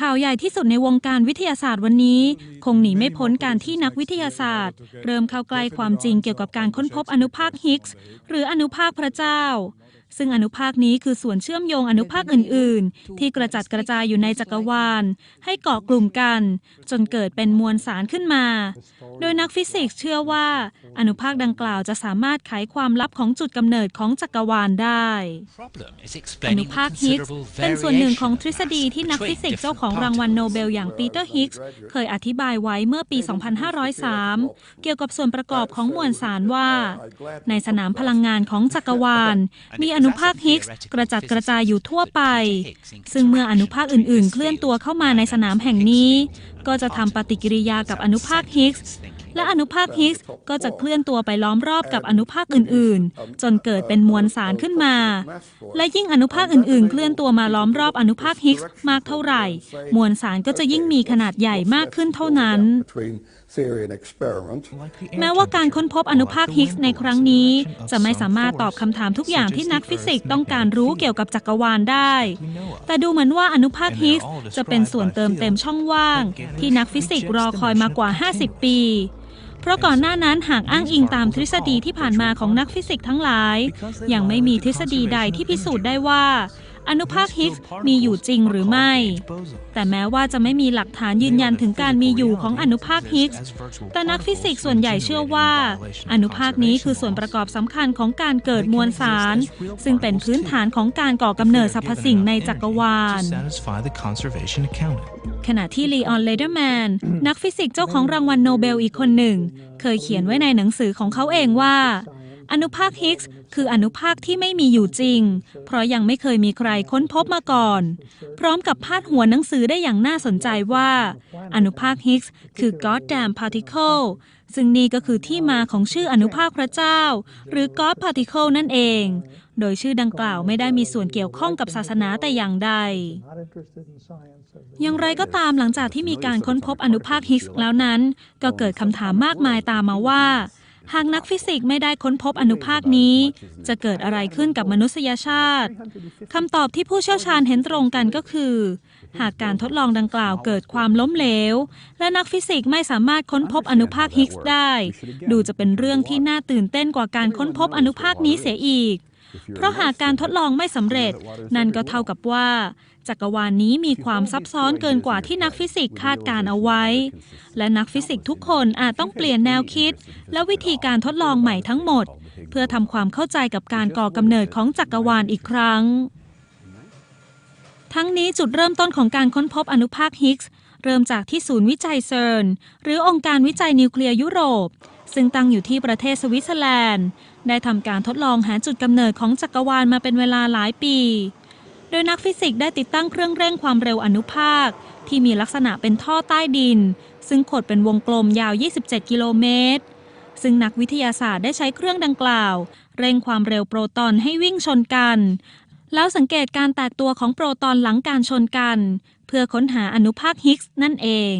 ข่าวใหญ่ที่สุดในวงการวิทยาศาสตร์วันนี้ คงหนีไม่พ้นการที่นักวิทยาศาสตร์ เริ่มเข้าใกล้ความจริงเกี่ยวกับการค้นพบอนุภาคฮิกส์หรืออนุภาคพระเจ้า ซึ่งอนุภาคนี้คือส่วนเชื่อมโยงอนุภาคอื่น ๆ ที่กระจัดกระจายอยู่ในจักรวาล ให้เกาะกลุ่มกัน จนเกิดเป็นมวลสารขึ้นมา โดยนักฟิสิกส์เชื่อว่า อนุภาคดังกล่าวจะสามารถไขความลับของจุดกำเนิดของจักรวาลได้ อนุภาคฮิกส์เป็นส่วนหนึ่งของทฤษฎีที่นักฟิสิกส์เจ้าของรางวัลโนเบลอย่างปีเตอร์ฮิกส์เคยอธิบายไว้เมื่อปี 2503 เกี่ยวกับส่วนประกอบของมวลสารว่า ในสนามพลังงานของจักรวาลมีอนุภาคฮิกส์กระจัดกระจายอยู่ทั่วไป ซึ่งเมื่ออนุภาคอื่นๆ เคลื่อนตัวเข้ามาในสนามแห่งนี้ ก็จะทำปฏิกิริยากับอนุภาคฮิกส์ และอนุภาคฮิกส์ก็จะเคลื่อนตัวไปล้อมรอบกับอนุภาคอื่น ๆ จนเกิดเป็นมวลสารขึ้นมา และยิ่งอนุภาคอื่น ๆ เคลื่อนตัวมาล้อมรอบอนุภาคฮิกส์มากเท่าไหร่ มวลสารก็จะยิ่งมีขนาดใหญ่มากขึ้นเท่านั้น แม้ว่าการค้นพบอนุภาคฮิกส์ในครั้งนี้ จะไม่สามารถตอบคำถามทุกอย่างที่นักฟิสิกส์ต้องการรู้เกี่ยวกับจักรวาลได้ แต่ดูเหมือนว่าอนุภาคฮิกส์จะเป็นส่วนเติมเต็มช่องว่าง ที่นักฟิสิกส์รอคอยมากว่า 50 ปี เพราะก่อนหน้านั้นหากอ้างอิงตามทฤษฎีที่ผ่านมาของนักฟิสิกส์ทั้งหลาย ยังไม่มีทฤษฎีใดที่พิสูจน์ได้ว่า อนุภาคฮิกส์มีอยู่จริงหรือไม่ แต่แม้ว่าจะไม่มีหลักฐานยืนยันถึงการมีอยู่ของอนุภาคฮิกส์แต่นักฟิสิกส์ส่วนใหญ่เชื่อว่า อนุภาคนี้คือส่วนประกอบสำคัญของการเกิดมวลสาร ซึ่งเป็นพื้นฐานของการก่อกำเนิดสรรพสิ่งในจักรวาล ขณะที่ลีออนเลเดอร์แมนนักฟิสิกส์เจ้าของรางวัลโนเบลอีกคนหนึ่ง เคยเขียนไว้ในหนังสือของเขาเองว่า อนุภาคฮิกส์คืออนุภาคที่ไม่มีอยู่จริง เพราะยังไม่เคยมีใครค้นพบมาก่อน พร้อมกับพาดหัวหนังสือได้อย่างน่าสนใจว่า อนุภาคฮิกส์คือ goddamn particle ซึ่งนี่ก็คือที่มาของชื่ออนุภาคพระเจ้า หรือ God particle นั่นเอง โดยชื่อดังกล่าวไม่ได้มีส่วนเกี่ยวข้องกับศาสนาแต่อย่างใด อย่างไรก็ตามหลังจากที่มีการค้นพบอนุภาคฮิกส์แล้วนั้น ก็เกิดคำถามมากมายตามมาว่า หากนักฟิสิกส์ไม่ได้ค้นพบอนุภาคนี้ จะเกิดอะไรขึ้นกับมนุษยชาติคำตอบที่ผู้เชี่ยวชาญเห็นตรงกันก็คือ หากการทดลองดังกล่าวเกิดความล้มเหลว และนักฟิสิกส์ไม่สามารถค้นพบอนุภาคฮิกส์ได้ ดูจะเป็นเรื่องที่น่าตื่นเต้นกว่าการค้นพบอนุภาคนี้เสียอีก เพราะหากการทดลองไม่สำเร็จ นั่นก็เท่ากับว่า จักรวาลนนี้มีความซับซ้อนเกินกว่าที่นักฟิสิกส์คาดการเอาไว้ และนักฟิสิกส์ทุกคนอาจต้องเปลี่ยนแนวคิด และวิธีการทดลองใหม่ทั้งหมด เพื่อทำความเข้าใจกับการก่อกำเนิดของจักรวาลอีกครั้ง ทั้งนี้จุดเริ่มต้นของการค้นพบอนุภาคฮิกส์เริ่มจากที่ศูนย์วิจัยเซิร์นหรือองค์การวิจัยนิวเคลียร์ยุโรป ซึ่งตั้งอยู่ที่ประเทศสวิตเซอร์แลนด์ ได้ทำการทดลองหาจุดกำเนิดของจักรวาลมาเป็นเวลาหลายปี โดยนักฟิสิกส์ได้ติดตั้งเครื่องเร่งความเร็วอนุภาค ที่มีลักษณะเป็นท่อใต้ดิน ซึ่งขดเป็นวงกลมยาว 27 กิโลเมตร ซึ่งนักวิทยาศาสตร์ได้ใช้เครื่องดังกล่าว เร่งความเร็วโปรตอนให้วิ่งชนกัน แล้วสังเกตการแตกตัวของโปรตอนหลังการชนกัน เพื่อค้นหาอนุภาคฮิกส์นั่นเอง